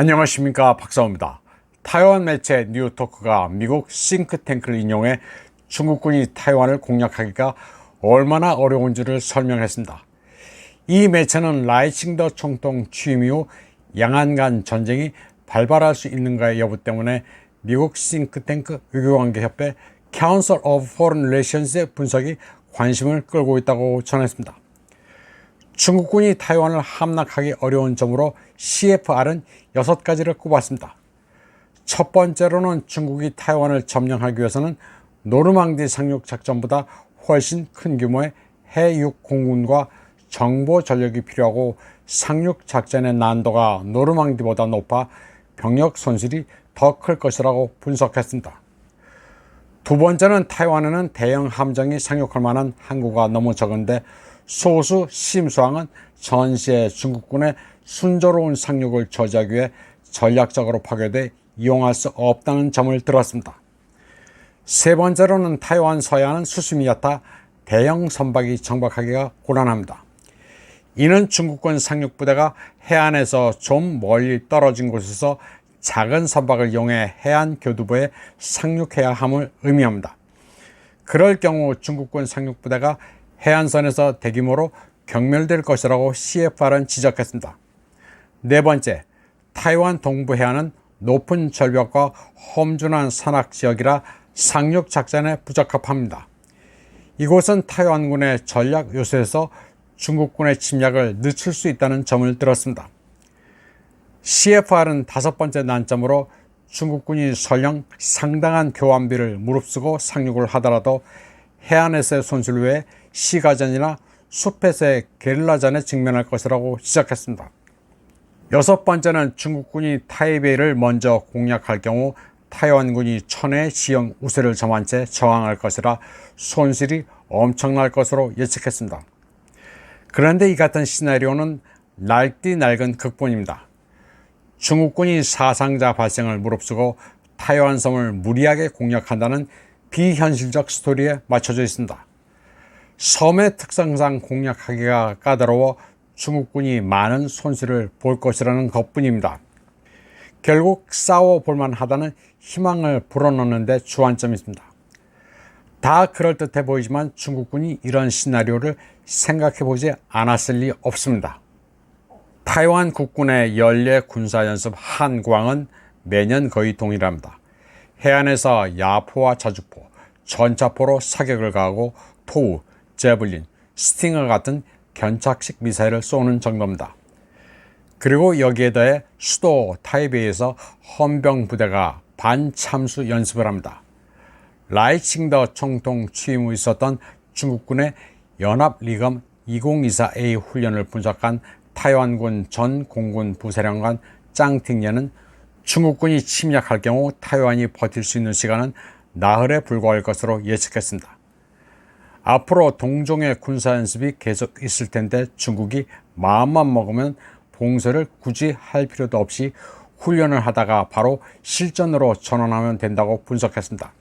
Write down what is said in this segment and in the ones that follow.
안녕하십니까 박사호입니다. 타이완 매체 뉴토크가 미국 싱크탱크를 인용해 중국군이 타이완을 공략하기가 얼마나 어려운지를 설명했습니다. 이 매체는 라이칭더 총통 취임 이후 양안 간 전쟁이 발발할 수 있는가의 여부 때문에 미국 싱크탱크 외교관계협회 Council of Foreign Relations의 분석이 관심을 끌고 있다고 전했습니다. 중국군이 타이완을 함락하기 어려운 점으로 CFR은 여섯 가지를 꼽았습니다. 첫 번째로는 중국이 타이완을 점령하기 위해서는 노르망디 상륙 작전보다 훨씬 큰 규모의 해육 공군과 정보 전력이 필요하고 상륙 작전의 난도가 노르망디보다 높아 병력 손실이 더 클 것이라고 분석했습니다. 두 번째는 타이완에는 대형 함정이 상륙할 만한 항구가 너무 적은데 소수 심수항은 전시에 중국군의 순조로운 상륙을 저지하기 위해 전략적으로 파괴돼 이용할 수 없다는 점을 들었습니다. 세 번째로는 타이완 서해안은 수심이 얕아 대형 선박이 정박하기가 곤란합니다. 이는 중국군 상륙부대가 해안에서 좀 멀리 떨어진 곳에서 작은 선박을 이용해 해안 교두보에 상륙해야 함을 의미합니다. 그럴 경우 중국군 상륙부대가 해안선에서 대규모로 경멸될 것이라고 CFR은 지적했습니다. 네 번째, 타이완 동부 해안은 높은 절벽과 험준한 산악 지역이라 상륙 작전에 부적합합니다. 이곳은 타이완군의 전략 요새에서 중국군의 침략을 늦출 수 있다는 점을 들었습니다. CFR은 다섯 번째 난점으로 중국군이 설령 상당한 교환비를 무릅쓰고 상륙을 하더라도 해안에서의 손실 외에 시가전이나 숲에서의 게릴라전에 직면할 것이라고 지적했습니다. 여섯 번째는 중국군이 타이베이를 먼저 공략할 경우 타이완군이 천의 지형 우세를 점한 채 저항할 것이라 손실이 엄청날 것으로 예측했습니다. 그런데 이 같은 시나리오는 날뛰 낡은 극본입니다. 중국군이 사상자 발생을 무릅쓰고 타이완 섬을 무리하게 공략한다는 비현실적 스토리에 맞춰져 있습니다. 섬의 특성상 공략하기가 까다로워 중국군이 많은 손실을 볼 것이라는 것뿐입니다. 결국 싸워 볼 만 하다는 희망을 불어넣는 데 주안점이 있습니다. 다 그럴듯해 보이지만 중국군이 이런 시나리오를 생각해 보지 않았을 리 없습니다. 타이완 국군의 연례 군사연습 한광은 매년 거의 동일합니다. 해안에서 야포와 자주포, 전차포로 사격을 가하고 토우, 제블린, 스팅어 같은 견착식 미사일을 쏘는 정도입니다. 그리고 여기에 더해 수도 타이베이에서 헌병 부대가 반참수 연습을 합니다. 라이칭더 총통 취임 후 있었던 중국군의 연합리검 2024A 훈련을 분석한 타이완군 전 공군 부사령관 짱팅년은 중국군이 침략할 경우 타이완이 버틸 수 있는 시간은 나흘에 불과할 것으로 예측했습니다. 앞으로 동종의 군사연습이 계속 있을 텐데 중국이 마음만 먹으면 봉쇄를 굳이 할 필요도 없이 훈련을 하다가 바로 실전으로 전환하면 된다고 분석했습니다.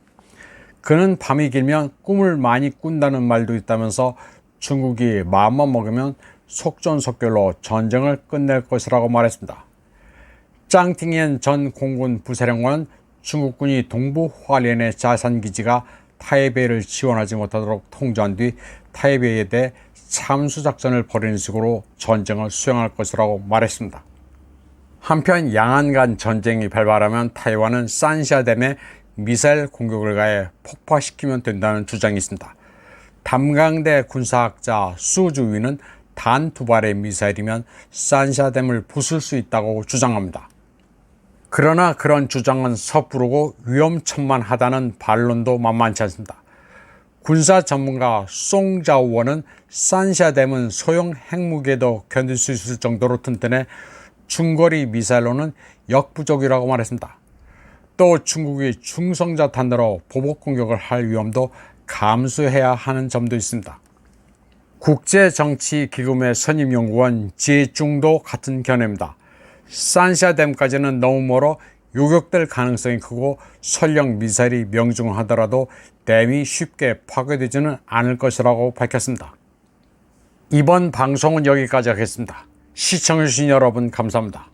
그는 밤이 길면 꿈을 많이 꾼다는 말도 있다면서 중국이 마음만 먹으면 속전속결로 전쟁을 끝낼 것이라고 말했습니다. 짱팅옌 전 공군 부사령관은 중국군이 동부 화련의 자산기지가 타이베이를 지원하지 못하도록 통제한 뒤 타이베이에 대해 참수작전을 벌이는 식으로 전쟁을 수행할 것이라고 말했습니다. 한편 양안 간 전쟁이 발발하면 타이완은 산샤댐에 미사일 공격을 가해 폭파시키면 된다는 주장이 있습니다. 담강대 군사학자 수주위는 단 두 발의 미사일이면 산샤댐을 부술 수 있다고 주장합니다. 그러나 그런 주장은 섣부르고 위험천만하다는 반론도 만만치 않습니다. 군사 전문가 송자원은 산샤댐은 소형 핵무기에도 견딜 수 있을 정도로 튼튼해 중거리 미사일로는 역부족이라고 말했습니다. 또 중국이 중성자 탄으로 보복 공격을 할 위험도 감수해야 하는 점도 있습니다. 국제정치기금의 선임연구원 지중도 같은 견해입니다. 산샤댐까지는 너무 멀어 요격될 가능성이 크고 설령 미사일이 명중하더라도 댐이 쉽게 파괴되지는 않을 것이라고 밝혔습니다. 이번 방송은 여기까지 하겠습니다. 시청해주신 여러분 감사합니다.